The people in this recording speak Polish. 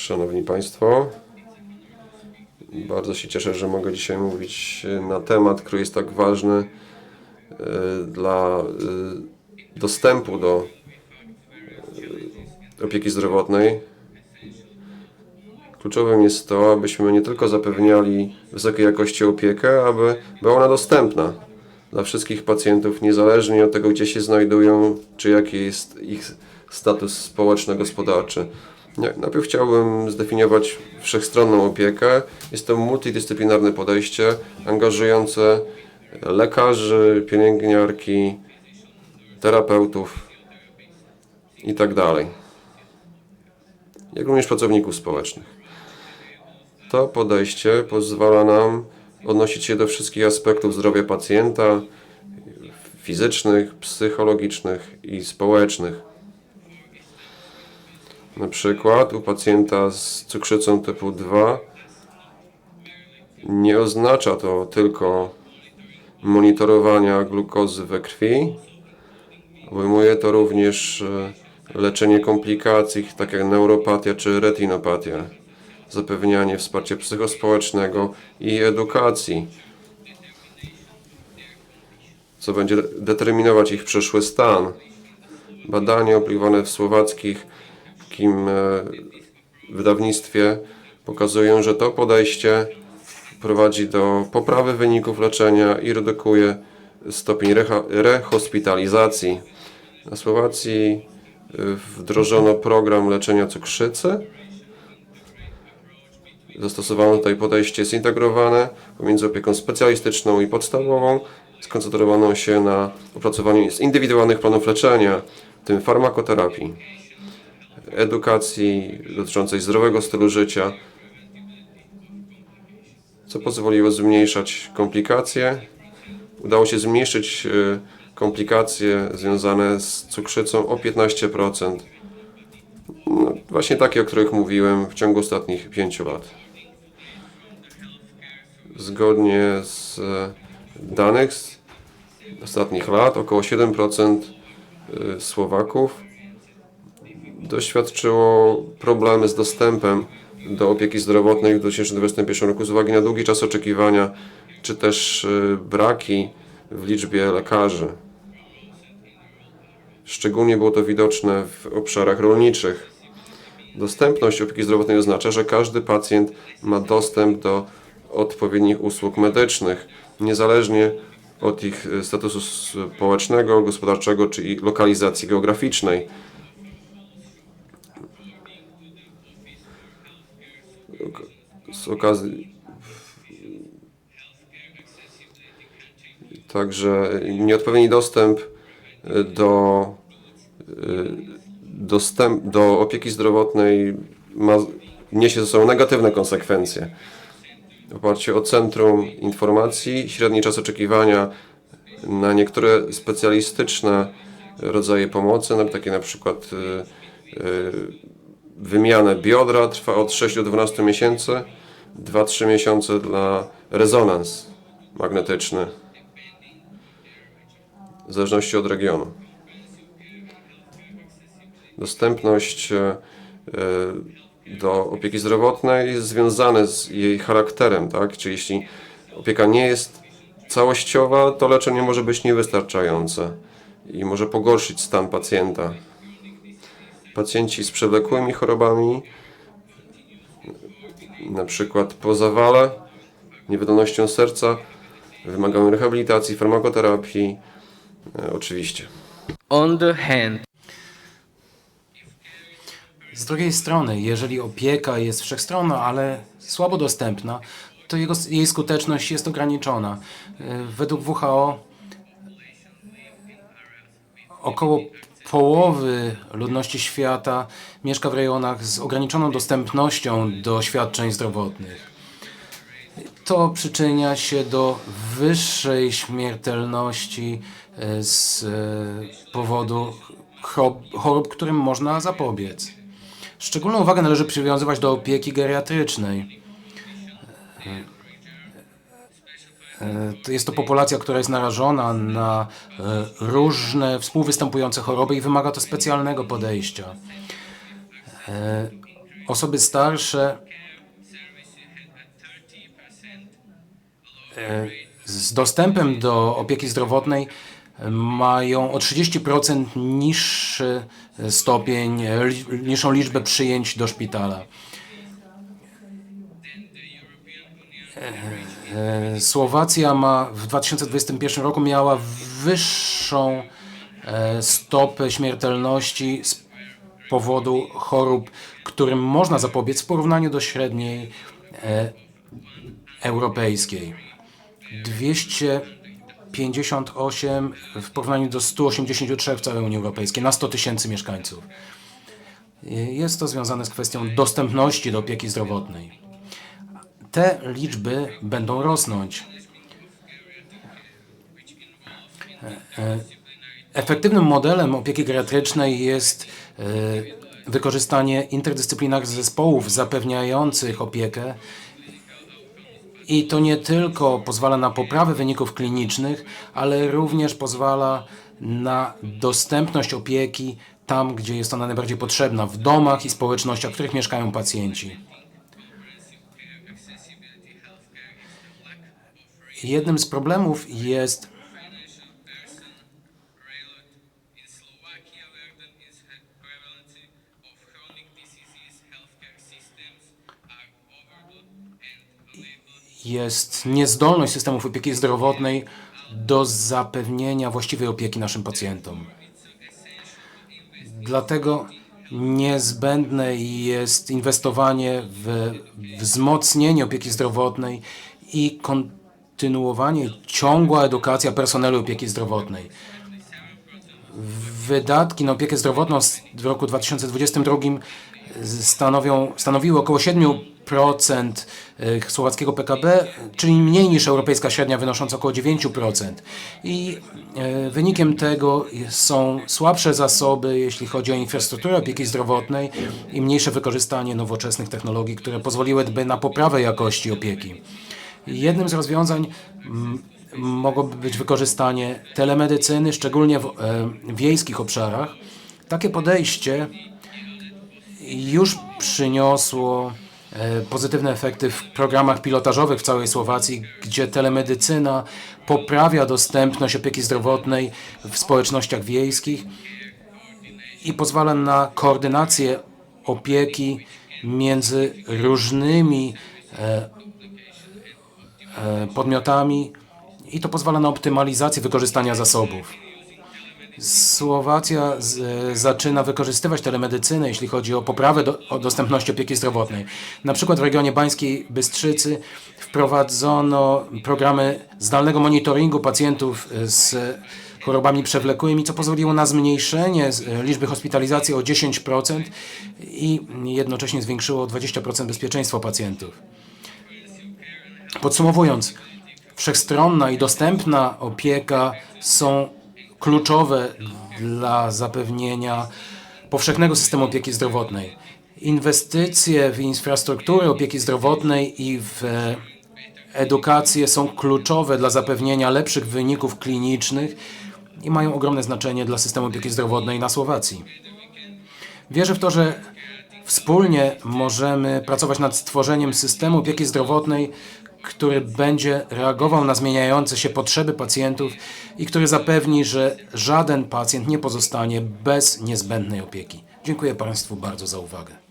Szanowni Państwo, bardzo się cieszę, że mogę dzisiaj mówić na temat, który jest tak ważny e, dla e, dostępu do e, opieki zdrowotnej. Kluczowym jest to, abyśmy nie tylko zapewniali wysokiej jakości opiekę, aby była ona dostępna dla wszystkich pacjentów, niezależnie od tego, gdzie się znajdują, czy jaki jest ich status społeczno-gospodarczy. Najpierw chciałbym zdefiniować wszechstronną opiekę. Jest to multidyscyplinarne podejście angażujące lekarzy, pielęgniarki, terapeutów itd. Jak również pracowników społecznych. To podejście pozwala nam odnosić się do wszystkich aspektów zdrowia pacjenta fizycznych, psychologicznych i społecznych. Na przykład u pacjenta z cukrzycą typu 2 nie oznacza to tylko monitorowania glukozy we krwi. Obejmuje to również e, leczenie komplikacji, tak jak neuropatia czy retinopatia, zapewnianie wsparcia psychospołecznego i edukacji, co będzie determinować ich przyszły stan. Badania obliwane w słowackich takim e, wydawnictwie pokazują, że to podejście prowadzi do poprawy wyników leczenia i redukuje stopień rehospitalizacji. Na Słowacji e, wdrożono program leczenia cukrzycy. Zastosowano tutaj podejście zintegrowane pomiędzy opieką specjalistyczną i podstawową. Skoncentrowano się na opracowaniu zindywidualnych planów leczenia, w tym farmakoterapii edukacji dotyczącej zdrowego stylu życia, co pozwoliło zmniejszać komplikacje. Udało się zmniejszyć e, komplikacje związane z cukrzycą o 15%. No, właśnie takie, o których mówiłem w ciągu ostatnich 5 lat. Zgodnie z e, danych z ostatnich lat, około 7% e, Słowaków doświadczyło problemy z dostępem do opieki zdrowotnej w 2021 roku z uwagi na długi czas oczekiwania, czy też y, braki w liczbie lekarzy. Szczególnie było to widoczne w obszarach rolniczych. Dostępność opieki zdrowotnej oznacza, że każdy pacjent ma dostęp do odpowiednich usług medycznych, niezależnie od ich y, statusu społecznego, gospodarczego czy lokalizacji geograficznej. Z okazji. Także nieodpowiedni dostęp do, dostęp, do opieki zdrowotnej ma, niesie ze sobą negatywne konsekwencje. W oparciu o Centrum Informacji średni czas oczekiwania na niektóre specjalistyczne rodzaje pomocy, na takie na przykład y, wymianę biodra trwa od 6 do 12 miesięcy, 2-3 miesiące dla rezonans magnetyczny, w zależności od regionu. Dostępność e, do opieki zdrowotnej jest związana z jej charakterem, tak? Czyli jeśli opieka nie jest całościowa, to leczenie może być niewystarczające i może pogorszyć stan pacjenta pacjenci z przewlekłymi chorobami, na przykład po zawale, niewydolnością serca, wymagają rehabilitacji, farmakoterapii, e, oczywiście. On the hand, Z drugiej strony, jeżeli opieka jest wszechstronna, ale słabo dostępna, to jego, jej skuteczność jest ograniczona. E, Według WHO około połowy ludności świata mieszka w rejonach z ograniczoną dostępnością do świadczeń zdrowotnych. To przyczynia się do wyższej śmiertelności e, z e, powodu chorób, chorób, którym można zapobiec. Szczególną uwagę należy przywiązywać do opieki geriatrycznej. E, Jest to populacja, która jest narażona na e, różne współwystępujące choroby i wymaga to specjalnego podejścia. E, Osoby starsze z dostępem do opieki zdrowotnej mają o 30% niższy stopień, niższą liczbę przyjęć do szpitala. Słowacja ma w 2021 roku miała wyższą e, stopę śmiertelności z powodu chorób, którym można zapobiec w porównaniu do średniej e, europejskiej. 258 w porównaniu do 183 w całej Unii Europejskiej na 100 tysięcy mieszkańców. E, Jest to związane z kwestią dostępności do opieki zdrowotnej te liczby będą rosnąć. E, e, Efektywnym modelem opieki geriatrycznej jest e, wykorzystanie interdyscyplinarnych zespołów zapewniających opiekę i to nie tylko pozwala na poprawę wyników klinicznych, ale również pozwala na dostępność opieki tam, gdzie jest ona najbardziej potrzebna, w domach i społecznościach, w których mieszkają pacjenci. Jednym z problemów jest jest niezdolność systemów opieki zdrowotnej do zapewnienia właściwej opieki naszym pacjentom. Dlatego niezbędne jest inwestowanie w wzmocnienie opieki zdrowotnej i kontynuowanie, ciągła edukacja personelu opieki zdrowotnej. Wydatki na opiekę zdrowotną w roku 2022 stanowią, stanowiły około 7% e, słowackiego PKB, czyli mniej niż europejska średnia wynosząca około 9%. I e, wynikiem tego są słabsze zasoby, jeśli chodzi o infrastrukturę opieki zdrowotnej i mniejsze wykorzystanie nowoczesnych technologii, które pozwoliłyby na poprawę jakości opieki. Jednym z rozwiązań mm, mogłoby być wykorzystanie telemedycyny, szczególnie w e, wiejskich obszarach. Takie podejście już przyniosło e, pozytywne efekty w programach pilotażowych w całej Słowacji, gdzie telemedycyna poprawia dostępność opieki zdrowotnej w społecznościach wiejskich i pozwala na koordynację opieki między różnymi e, podmiotami i to pozwala na optymalizację wykorzystania zasobów. Słowacja z, e, zaczyna wykorzystywać telemedycynę, jeśli chodzi o poprawę do, o dostępności opieki zdrowotnej. Na przykład w regionie Bańskiej Bystrzycy wprowadzono programy zdalnego monitoringu pacjentów e, z chorobami przewlekłymi, co pozwoliło na zmniejszenie e, liczby hospitalizacji o 10% i jednocześnie zwiększyło o 20% bezpieczeństwo pacjentów. Podsumowując, wszechstronna i dostępna opieka są kluczowe dla zapewnienia powszechnego systemu opieki zdrowotnej. Inwestycje w infrastrukturę opieki zdrowotnej i w edukację są kluczowe dla zapewnienia lepszych wyników klinicznych i mają ogromne znaczenie dla systemu opieki zdrowotnej na Słowacji. Wierzę w to, że wspólnie możemy pracować nad stworzeniem systemu opieki zdrowotnej, który będzie reagował na zmieniające się potrzeby pacjentów i który zapewni, że żaden pacjent nie pozostanie bez niezbędnej opieki. Dziękuję Państwu bardzo za uwagę.